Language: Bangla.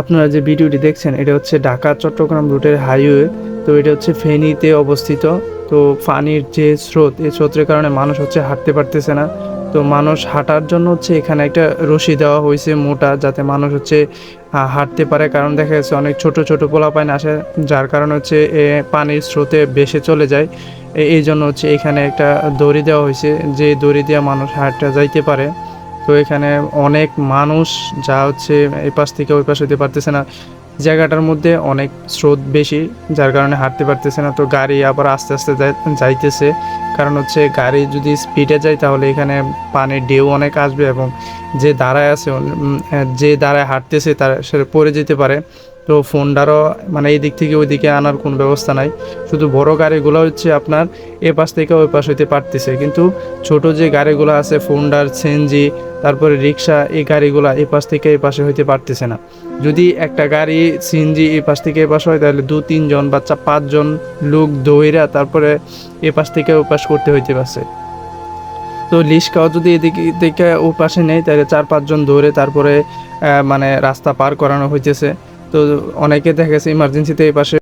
আপনারা যে ভিডিওটি দেখছেন, এটা হচ্ছে ঢাকা, চট্টগ্রাম রুটের হাইওয়ে। তো এটা হচ্ছে ফেনীতে অবস্থিত। তো পানির যে স্রোত, এই স্রোতের কারণে মানুষ হচ্ছে হাঁটতে পারতেছে না। তো মানুষ হাঁটার জন্য হচ্ছে এখানে একটা রশি দেওয়া হয়েছে, মোটা, যাতে মানুষ হচ্ছে হাঁটতে পারে। কারণ দেখা যাচ্ছে অনেক ছোট ছোট পোলাপাইন আসে, যার কারণে হচ্ছে পানির স্রোতে বেশে চলে যায়। এই জন্য হচ্ছে এখানে একটা দড়ি দেওয়া হয়েছে, যে দড়ি দিয়ে মানুষ হাঁটতে যাইতে পারে। তো এখানে অনেক মানুষ যা হচ্ছে এই পাশ থেকে ওই পাশ হইতে পারতেছে না। জায়গাটার মধ্যে অনেক স্রোত বেশি, যার কারণে হাঁটতে পারতেছে না। তো গাড়ি আবার আস্তে আস্তে যাইতেছে। কারণ হচ্ছে গাড়ি যদি স্পিডে যায় তাহলে এখানে পানির ঢেউ অনেক আসবে এবং যে দাঁড়ায় আছে যে দাঁড়ায় হাঁটতেছে তার সে পড়ে যেতে পারে। তো ফোনটারও মানে এই দিক থেকে ওই দিকে আনার কোনো ব্যবস্থা নাই। শুধু বড় গাড়িগুলো হচ্ছে আপনার এ পাশ থেকে ওই পাশ হইতে পারতেছে। কিন্তু ছোট যে গাড়িগুলো আছে, ফোন্ডার সিএনজি তারপরে রিক্সা, এই গাড়িগুলো এই পাশ থেকে এই পাশে হইতে পারতেছে না। যদি একটা গাড়ি সিএনজি এই পাশ থেকে এই পাশে হয়, তাহলে দু, তিনজন বা চা- পাঁচজন লোক দৌড়া তারপরে এ পাশ থেকে ও পাশ করতে হইতে পারছে। তো লিস্কাও যদি এদিকে থেকে ও পাশে নেই, তাহলে চার পাঁচজন দৌড়ে তারপরে মানে রাস্তা পার করানো হইতেছে। তো অনেকে দেখা গেছে ইমার্জেন্সিতে এই পাশে